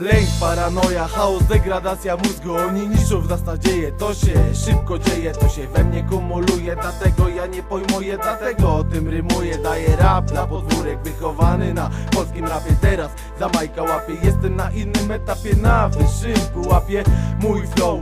Lęk, paranoja, chaos, degradacja mózgu. Oni niszczą w nas nadzieję. To się szybko dzieje, to się we mnie kumuluje. Dlatego ja nie pojmuję, dlatego o tym rymuję. Daję rap na podwórek wychowany na polskim rapie. Teraz za Majka łapie. Jestem na innym etapie, na wyższym pułapie. Mój flow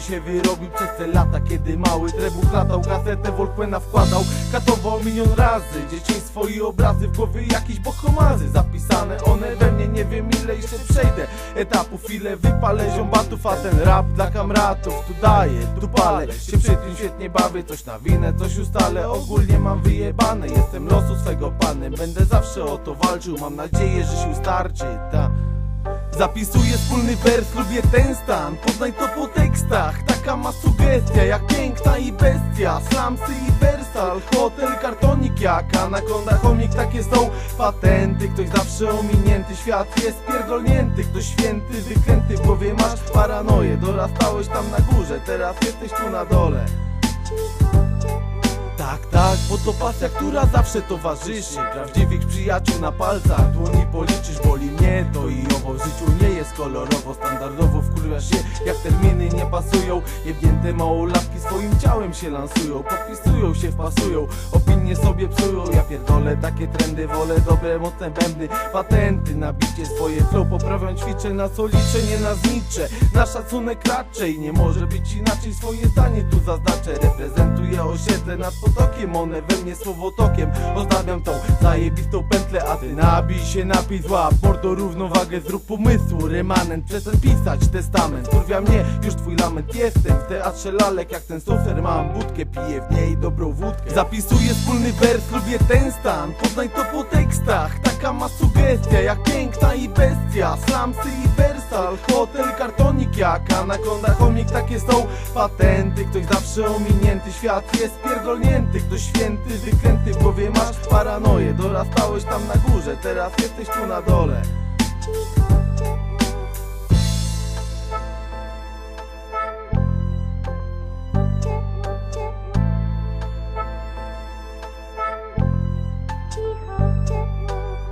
się wyrobił przez te lata Kiedy mały trebuch latał, gazetę Volkmana wkładał. Katował milion razy, dzieciństwo i obrazy W głowie jakieś bohomazy. Zapisane one we mnie, nie wiem ile jeszcze przejdę. Etapów ile wypalę ziombatów A ten rap dla kamratów tu daję, tu palę. Się przy tym świetnie bawię, coś nawinę, coś ustalę. Ogólnie mam wyjebane, jestem losu swego panem. Będę zawsze o to walczył, mam nadzieję, że sił starczy, ta. Zapisuję wspólny wers, lubię ten stan. Poznaj to po taka ma sugestia Jak piękna i bestia, slamsy i wersal Hotel, kartonik jak anakonda, chomik Takie są patenty, ktoś zawsze ominięty Świat jest pierdolnięty, ktoś święty, wykręty W głowie masz paranoję, dorastałeś tam na górze Teraz jesteś tu na dole. Tak, tak, bo to pasja, która zawsze towarzyszy. Prawdziwych przyjaciół na palcach Dłoni policzysz, kolorowo, standardowo Wkurwiasz się, jak terminy nie pasują. Jebnięte małolatki swoim ciałem się lansują Podpisują się, wpasują Opinie sobie psują. Ja pierdolę takie trendy, wolę dobre, mocne bębny. Patenty, nabicie swoje flow Poprawiam, ćwiczę na co liczę, nie na znicze. Na szacunek raczej nie może być inaczej Swoje zdanie tu zaznaczę. Reprezentuję osiedle nad potokiem One we mnie słowotokiem Ozdabiam tą zajebistą pętlę A ty nabij się, napij zła. Mordo równowagę zrób pomysłu Remanent, przestań pisać testament. Kurwia mnie, już twój lament. Jestem w teatrze lalek jak ten sofer Mam budkę, piję w niej dobrą wódkę. Zapisuję wspólny wers, lubię ten stan. Poznaj to po tekstach. Taka ma sugestia, jak piękna i bestia. Slamsy i wersal, hotel, kartonik jak anakonda, chomik Takie są patenty, ktoś zawsze ominięty Świat jest pierdolnięty, ktoś święty, wykręty W głowie masz paranoję, dorastałeś tam na górze Teraz jesteś tu na dole